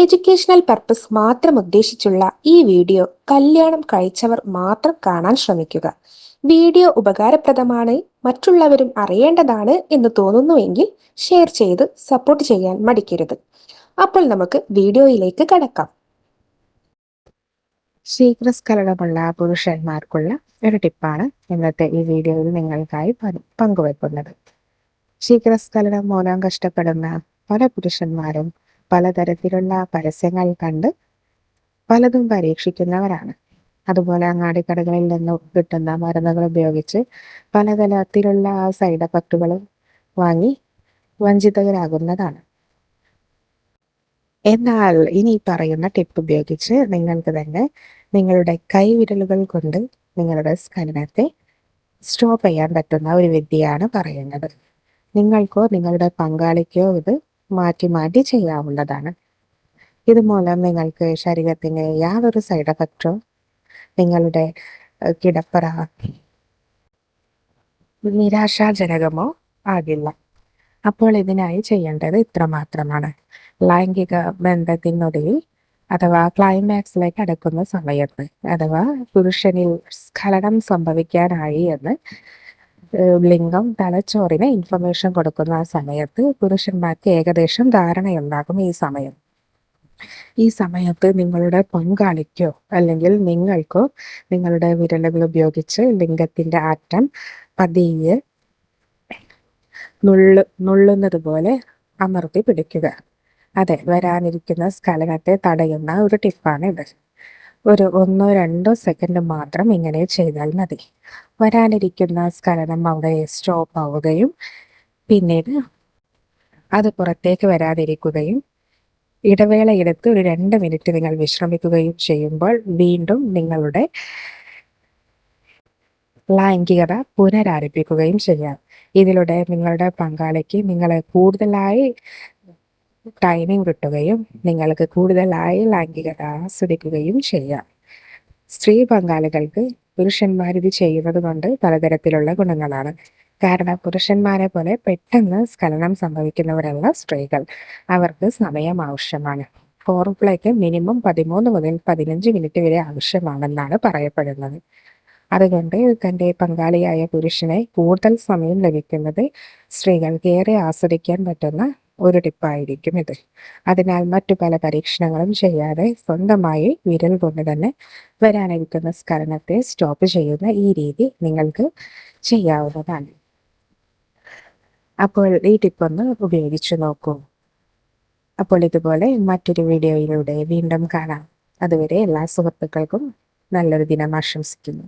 Educational purpose മാത്രം ഉദ്ദേശിച്ചുള്ള ഈ video കല്യാണം കഴിച്ചവർ മാത്രം കാണാൻ ശ്രമിക്കുക. വീഡിയോ ഉപകാരപ്രദമാണ് മറ്റുള്ളവരും അറിയേണ്ടതാണ് എന്ന് തോന്നുന്നുവെങ്കിൽ ഷെയർ ചെയ്ത് സപ്പോർട്ട് ചെയ്യാൻ മടിക്കരുത്. അപ്പോൾ നമുക്ക് വീഡിയോയിലേക്ക് കടക്കാം. ശീഘ്രസ്ഖലനമുള്ള പുരുഷന്മാർക്കുള്ള ഒരു ടിപ്പാണ് ഇന്നത്തെ ഈ വീഡിയോയിൽ നിങ്ങൾക്കായി പങ്കുവെക്കുന്നത്. ശീഘ്രസ്ഖലനം മൂലം കഷ്ടപ്പെടുന്ന പല പുരുഷന്മാരും പലതരത്തിലുള്ള പരസ്യങ്ങൾ കണ്ട് പലതും പരീക്ഷിക്കുന്നവരാണ്. അതുപോലെ അങ്ങാടിക്കടകളിൽ നിന്ന് കിട്ടുന്ന മരുന്നുകൾ ഉപയോഗിച്ച് പലതരത്തിലുള്ള സൈഡ് എഫക്റ്റുകളും വാങ്ങി വഞ്ചിതരാകുന്നതാണ്. എന്നാൽ ഇനി പറയുന്ന ടിപ്പ് ഉപയോഗിച്ച് നിങ്ങൾക്ക് തന്നെ നിങ്ങളുടെ കൈവിരലുകൾ കൊണ്ട് നിങ്ങളുടെ സ്കലനത്തെ സ്റ്റോപ്പ് ചെയ്യാൻ പറ്റുന്ന ഒരു വിദ്യയാണ് പറയുന്നത്. നിങ്ങൾക്കോ നിങ്ങളുടെ പങ്കാളിക്കോ ഇത് മാറ്റി മാറ്റി ചെയ്യാവുന്നതാണ്. ഇതുമൂലം നിങ്ങൾക്ക് ശരീരത്തിന് യാതൊരു സൈഡ് എഫക്റ്റോ നിങ്ങളുടെ കിടപ്പറ നിരാശാജനകമോ ആകില്ല. അപ്പോൾ ഇതിനായി ചെയ്യേണ്ടത് ഇത്ര മാത്രമാണ് ലൈംഗിക ബന്ധത്തിനൊടുവിൽ അഥവാ ക്ലൈമാക്സിലേക്ക് അടുക്കുന്ന സമയത്ത് അഥവാ പുരുഷനിൽ സ്ഖലനം സംഭവിക്കാനായി എന്ന് ലിംഗം തലച്ചോറിന് ഇൻഫർമേഷൻ കൊടുക്കുന്ന ആ സമയത്ത് പുരുഷന്മാർക്ക് ഏകദേശം ധാരണയുണ്ടാകും ഈ സമയം. ഈ സമയത്ത് നിങ്ങളുടെ പങ്കാളിക്കോ അല്ലെങ്കിൽ നിങ്ങൾക്കോ നിങ്ങളുടെ വിരലുകൾ ഉപയോഗിച്ച് ലിംഗത്തിന്റെ ആറ്റം പതിയെ നുള്ളു നുള്ളുന്നത് പോലെ അമർത്തി പിടിക്കുക. അതെ വരാനിരിക്കുന്ന സ്ഖലനത്തെ തടയുന്ന ഒരു ടിപ്പാണ് ഇത് ഒരു ഒന്നോ രണ്ടോ സെക്കൻഡ് മാത്രം ഇങ്ങനെ ചെയ്താൽ മതി. വരാനിരിക്കുന്ന സ്കലനം അവിടെ സ്റ്റോപ്പ് ആവുകയും പിന്നീട് അത് പുറത്തേക്ക് വരാതിരിക്കുകയും ഇടവേള എടുത്ത് ഒരു രണ്ട് മിനിറ്റ് നിങ്ങൾ വിശ്രമിക്കുകയും ചെയ്യുമ്പോൾ വീണ്ടും നിങ്ങളുടെ ലൈംഗികത പുനരാരംഭിക്കുകയും ചെയ്യാം. ഇതിലൂടെ നിങ്ങളുടെ പങ്കാളിക്ക് നിങ്ങളെ കൂടുതലായി ടൈമിംഗ് കിട്ടുകയും നിങ്ങൾക്ക് കൂടുതലായി ലൈംഗികത ആസ്വദിക്കുകയും ചെയ്യാം. സ്ത്രീ പങ്കാളികൾക്ക് പുരുഷന്മാർ ഇത് ചെയ്യുന്നത് കൊണ്ട് പലതരത്തിലുള്ള ഗുണങ്ങളാണ്. കാരണം പുരുഷന്മാരെ പോലെ പെട്ടെന്ന് സ്ഖലനം സംഭവിക്കുന്നവരല്ല സ്ത്രീകൾ. അവർക്ക് സമയം ആവശ്യമാണ്. ഫോർപ്ലേക്ക് മിനിമം പതിമൂന്ന് മുതൽ പതിനഞ്ച് മിനിറ്റ് വരെ ആവശ്യമാണെന്നാണ് പറയപ്പെടുന്നത്. അതുകൊണ്ട് തന്റെ പങ്കാളിയായ പുരുഷനെ കൂടുതൽ സമയം ലഭിക്കുന്നത് സ്ത്രീകൾക്ക് ഏറെ ആസ്വദിക്കാൻ പറ്റുന്ന ഒരു ടിപ്പായിരിക്കും ഇത്. അതിനാൽ മറ്റു പല പരീക്ഷണങ്ങളും ചെയ്യാതെ സ്വന്തമായി വിരൽ കൊണ്ട് തന്നെ വരാനിരിക്കുന്ന സ്കരണത്തെ സ്റ്റോപ്പ് ചെയ്യുന്ന ഈ രീതി നിങ്ങൾക്ക് ചെയ്യാവുന്നതാണ്. അപ്പോൾ ഈ ടിപ്പ് ഒന്ന് ഉപയോഗിച്ചു നോക്കൂ. അപ്പോൾ ഇതുപോലെ മറ്റൊരു വീഡിയോയിലൂടെ വീണ്ടും കാണാം. അതുവരെ എല്ലാ സുഹൃത്തുക്കൾക്കും നല്ലൊരു ദിനം ആശംസിക്കുന്നു.